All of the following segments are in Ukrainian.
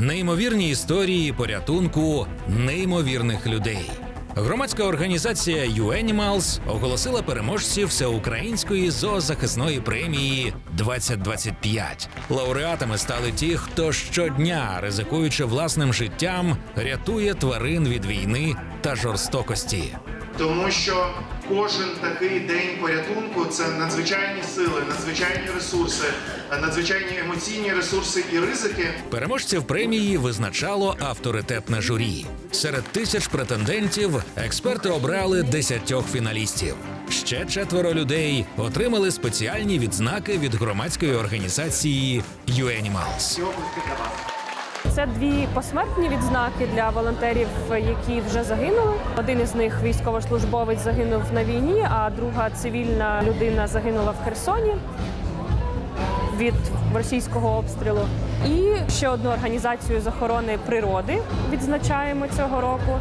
Неймовірні історії порятунку неймовірних людей. Громадська організація UAnimals оголосила переможців всеукраїнської зоозахисної премії 2025. Лауреатами стали ті, хто щодня, ризикуючи власним життям, рятує тварин від війни та жорстокості. Тому що кожен такий день порятунку це надзвичайні сили, надзвичайні ресурси, надзвичайні емоційні ресурси і ризики. Переможців премії визначало авторитетне журі. Серед тисяч претендентів експерти обрали десятьох фіналістів. Ще четверо людей отримали спеціальні відзнаки від громадської організації UAnimals. Це дві посмертні відзнаки для волонтерів, які вже загинули. Один із них військовослужбовець загинув на війні, а друга цивільна людина загинула в Херсоні від російського обстрілу. І ще одну організацію з охорони природи відзначаємо цього року,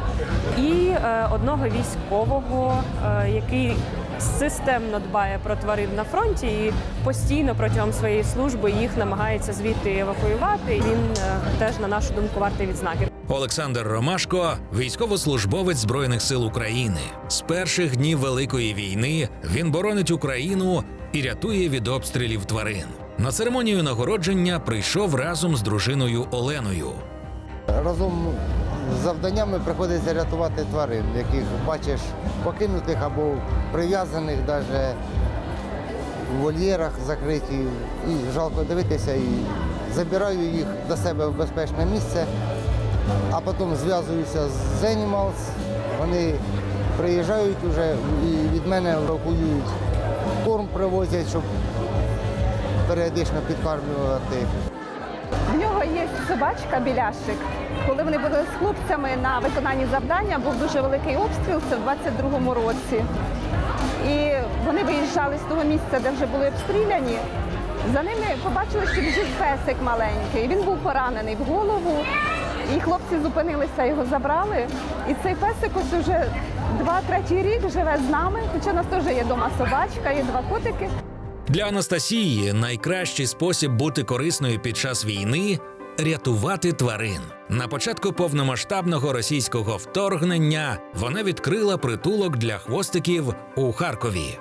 і е, одного військового, е, який системно дбає про тварин на фронті і постійно протягом своєї служби їх намагається звідти евакуювати. Він е, теж на нашу думку вартий відзнаки. Олександр Ромашко, військовослужбовець Збройних сил України. З перших днів Великої війни він боронить Україну і рятує від обстрілів тварин. На церемонію нагородження прийшов разом з дружиною Оленою. Разом завданнями приходиться рятувати тварин, яких бачиш покинутих або прив'язаних навіть у вольєрах закриті. І жалко дивитися, і забираю їх до себе в безпечне місце, а потім зв'язуюся з Animals. Вони приїжджають вже і від мене евакуюють. Корм привозять, щоб періодично підкармлювати. В нього є собачка біляшик. Коли вони були з хлопцями на виконанні завдання, був дуже великий обстріл, це в 22-му році. І вони виїжджали з того місця, де вже були обстріляні. За ними побачили, що біжить песик маленький. Він був поранений в голову. І хлопці зупинилися, його забрали. І цей песик ось уже два-третій рік живе з нами, хоча у нас теж є вдома собачка, є два котики. Для Анастасії найкращий спосіб бути корисною під час війни рятувати тварин. На початку повномасштабного російського вторгнення вона відкрила притулок для хвостиків у Харкові.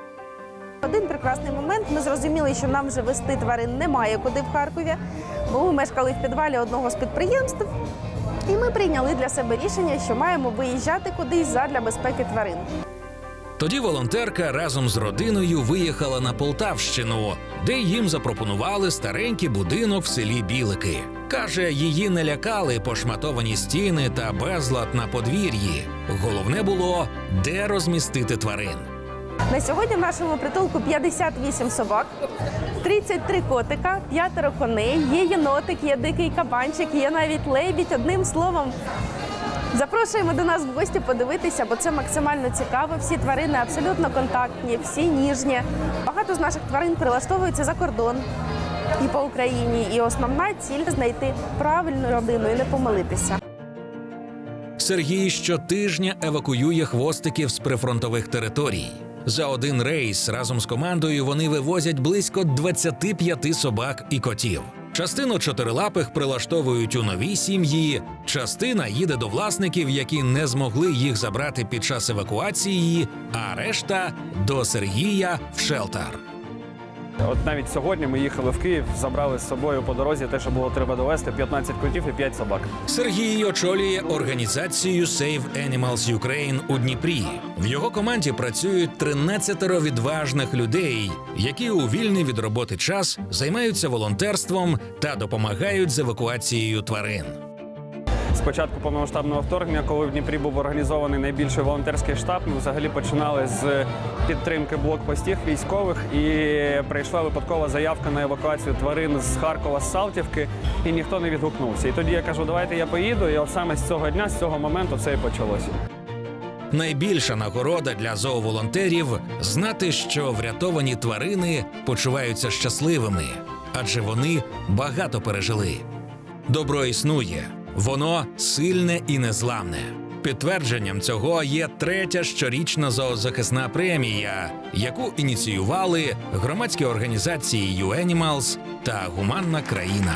Один прекрасний момент ми зрозуміли, що нам вже вести тварин немає куди в Харкові, бо ми мешкали в підвалі одного з підприємств. І ми прийняли для себе рішення, що маємо виїжджати кудись задля безпеки тварин. Тоді волонтерка разом з родиною виїхала на Полтавщину, де їм запропонували старенький будинок в селі Білики. Каже, її не лякали пошматовані стіни та безлад на подвір'ї. Головне було де розмістити тварин. На сьогодні в нашому притулку 58 собак, 33 котика, п'ятеро коней, є єнотик, є дикий кабанчик, є навіть лебідь. Одним словом, запрошуємо до нас в гості подивитися, бо це максимально цікаво. Всі тварини абсолютно контактні, всі ніжні. Багато з наших тварин прилаштовуються за кордон і по Україні. І основна ціль знайти правильну родину і не помилитися. Сергій щотижня евакуює хвостиків з прифронтових територій. За один рейс разом з командою вони вивозять близько 25 собак і котів. Частину чотирилапих прилаштовують у новій сім'ї, частина їде до власників, які не змогли їх забрати під час евакуації, а решта до Сергія в шелтер. От навіть сьогодні ми їхали в Київ, забрали з собою по дорозі те, що було треба довести 15 котів і 5 собак. Сергій очолює організацію Save Animals Ukraine у Дніпрі. В його команді працюють 13 відважних людей, які у вільний від роботи час займаються волонтерством та допомагають з евакуацією тварин. З початку повномасштабного вторгнення, коли в Дніпрі був організований найбільший волонтерський штаб, ми взагалі починали з підтримки блокпостів військових і прийшла випадкова заявка на евакуацію тварин з Харкова з Салтівки, і ніхто не відгукнувся. І тоді я кажу, давайте я поїду. І от саме з цього дня, з цього моменту, все і почалося. Найбільша нагорода для зооволонтерів знати, що врятовані тварини почуваються щасливими, адже вони багато пережили. Добро існує, воно сильне і незламне. Підтвердженням цього є третя щорічна зоозахисна премія, яку ініціювали громадські організації Юенімалс та Гуманна країна.